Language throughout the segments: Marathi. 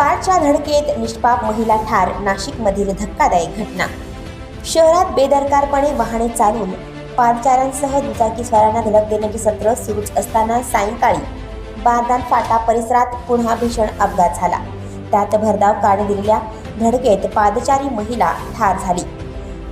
कारच्या धडकेत निष्पाप महिला ठार नाशिकमधील धक्कादायक घटना. शहरात बेदरकारपणे वाहने चालून पादचाऱ्यांसह दुचाकीस्वारांना धडक देण्याचे सत्र सुरूच असताना सायंकाळी बारदान फाटा परिसरात पुन्हा भीषण अपघात झाला. त्यात भरधाव कारने दिलेल्या धडकेत पादचारी महिला ठार झाली.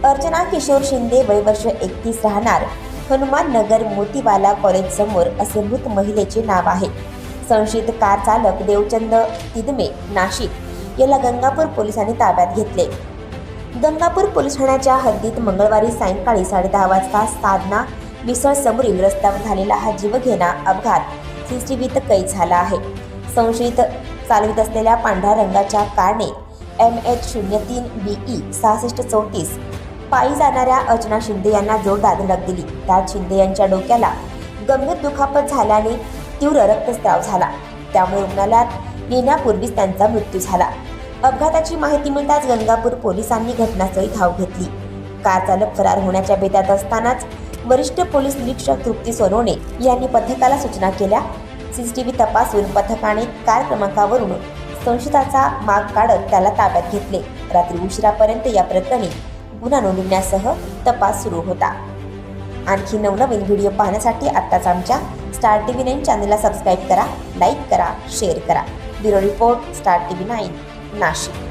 अर्चना किशोर शिंदे वय वर्ष एकतीस राहणार हनुमान नगर मोतीवाला कॉलेज समोर असे मृत महिलेचे नाव आहे. संशयित कार चालक देवचंद तिदमे नाशिक. याला गंगापूर पोलिसांनी ताब्यात घेतले. गंगापूर पोलीस ठाण्याच्या हद्दीत मंगळवारी सायंकाळी साडेदहा वाजता साधना मिसळ समोरील रस्त्यावर झालेला हा जीवघेणा अपघात सीसीटीव्हीत कैद झाला आहे. संशयित चालवित असलेल्या पांढऱ्या रंगाच्या कारने एम एच शून्य तीन बीई सहासष्ट चौतीस पायी जाणाऱ्या अर्चना शिंदे यांना जोरदार धडक दिली. त्यात शिंदे यांच्या डोक्याला गंभीर दुखापत झाल्याने तीव्र रक्तस्राव झाला. त्यामुळे रुग्णालयात नेण्यापूर्वीच त्यांचा मृत्यू झाला. अपघाताची माहिती मिळताच गंगापूर पोलिसांनी घटनास्थळी धाव घेतली. कार चालक फरार होण्याच्या बेतात असतानाच वरिष्ठ पोलीस निरीक्षक तृप्ती सोनवणे यांनी पथकाला सूचना केल्या. सीसीटीव्ही तपासून पथकाने कार क्रमांकावरून संशयिताचा माग काढत त्याला ताब्यात घेतले. रात्री उशिरापर्यंत या प्रकरणी गुन्हा नोंदवण्यासह तपास सुरू होता. आणखी नवनवीन व्हिडिओ पाहण्यासाठी आत्ताच आमच्या स्टार टी व्ही नाईन चॅनलला सबस्क्राईब करा लाईक करा शेअर करा. Bureau report star T V nine Nashik.